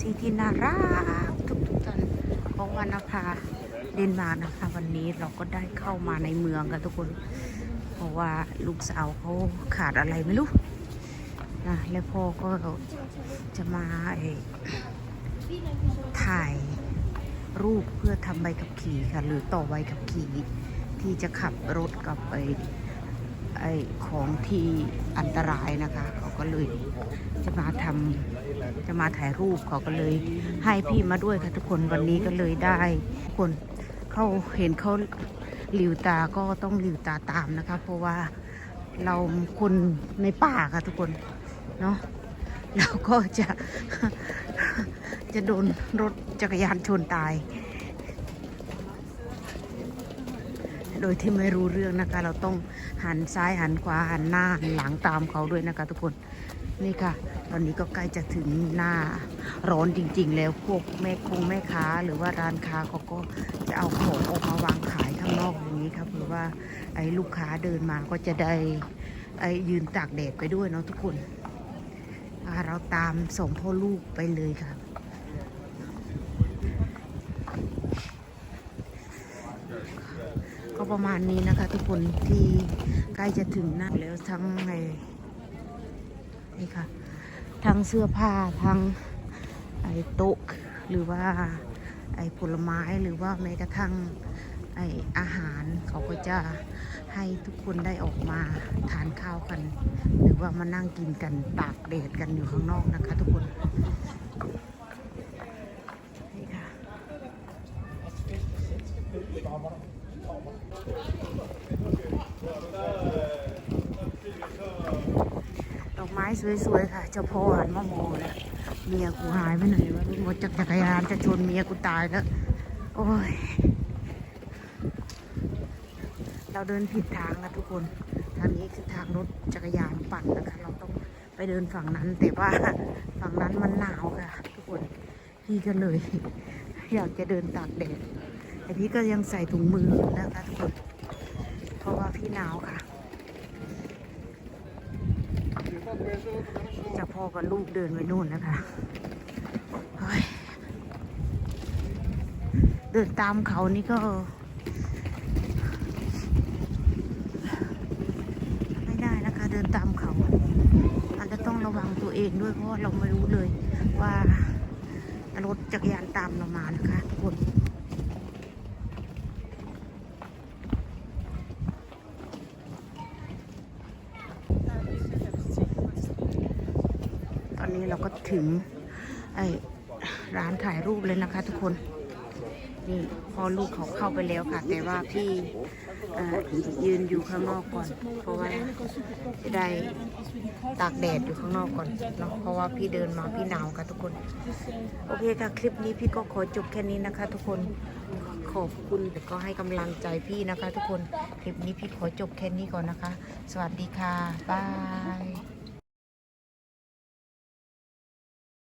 ซีที่น่ารักทุกทุกๆท่านของวรรณภาเดนมาร์กนะคะวันนี้เราก็ได้เข้ามาในเมืองกันทุกคน เพราะว่าลูกสาวเขาขาดอะไรไม่รู้นะแล้วพ่อก็จะมาถ่ายรูปเพื่อทำใบขับขี่ค่ะ หรือต่อใบขับขี่ที่จะขับรถกับไอ้ไอ้ของที่อันตรายนะคะ ก็เลย จะมาทำจะมาถ่ายรูปเขาก็เลย ให้พี่มาด้วยค่ะทุกคนวันนี้ก็เลยได้ทุกคนเขาเห็นเขาหลิวตาก็ต้องหลิวตาตามนะคะ เพราะว่าเราคนในป่าค่ะทุกคนเนาะเราก็จะจะโดนรถจักรยานชนตาย โดยที่ไม่รู้เรื่องนะคะ เราต้องหันซ้ายหันขวาหันหน้าหันหลังตามเขาด้วยนะคะทุกคน นี่ค่ะ ตอนนี้ก็ใกล้จะถึงหน้าร้อนจริง ๆ แล้วพวกแม่คงแม่ค้า หรือว่าร้านค้าเขาก็จะเอาของออกมาวางขายข้างนอกอย่างนี้ครับหรือว่าไอ้ลูกค้าเดินมาก็จะได้ไอ้ยืนตากแดดไปด้วยเนาะทุกคนเราตามส่งพ่อลูกไปเลยค่ะก็ประมาณนี้นะคะทุกคนที่ใกล้จะถึงหน้าแล้วทั้งไอ นี่ค่ะ ทั้งเสื้อผ้าทั้งไอ้โต๊ะหรือว่าไอ้ผลไม้หรือว่าแม้กระทั่งไอ้อาหารเขาก็จะให้ทุกคนได้ออกมาทานข้าวกัน หรือว่ามานั่งกินกันตากแดดกันอยู่ข้างนอกนะคะ ทุกคนนี่ค่ะ ไม้สวยๆค่ะ เจ้าพ่อหันมามองเลยเมียกูหายไปไหนวะรถจักรยานจะชนเมียกูตายแล้ว โอ้ย เราเดินผิดทางแล้วทุกคน ทางนี้คือทางรถจักรยานปั่นนะคะ เราต้องไปเดินฝั่งนั้น แต่ว่าฝั่งนั้นมันหนาวค่ะ ทุกคน พี่ก็เลย อยากจะเดินตากแดดแต่พี่ก็ยังใส่ถุงมือนะคะทุกคน เพราะว่าพี่หนาวค่ะ พ่อกับลูกเดินไปนู่นนะคะ เดินตามเขานี่ก็ไม่ได้นะคะ เดินตามเขาอาจจะต้องระวังตัวเองด้วยเพราะว่าเราไม่รู้เลยว่ารถจักรยานตามเรามานะคะทุกคน นี้เราก็ถึงไอ้ร้านถ่ายรูปเลยนะคะ ทุกคนนี่พอลูกเขาเข้าไปแล้วค่ะ แต่ว่าพี่ยืนอยู่ข้างนอกก่อน เพราะว่าจะได้ตากแดดอยู่ข้างนอกก่อนเนาะเพราะว่าพี่เดินมาพี่หนาวค่ะทุกคน โอเคค่ะคลิปนี้พี่ก็ขอจบแค่นี้นะคะ ทุกคนขอบคุณแต่ก็ให้กำลังใจพี่นะคะ ทุกคนคลิปนี้พี่ขอจบแค่นี้ก่อนนะคะ สวัสดีค่ะบาย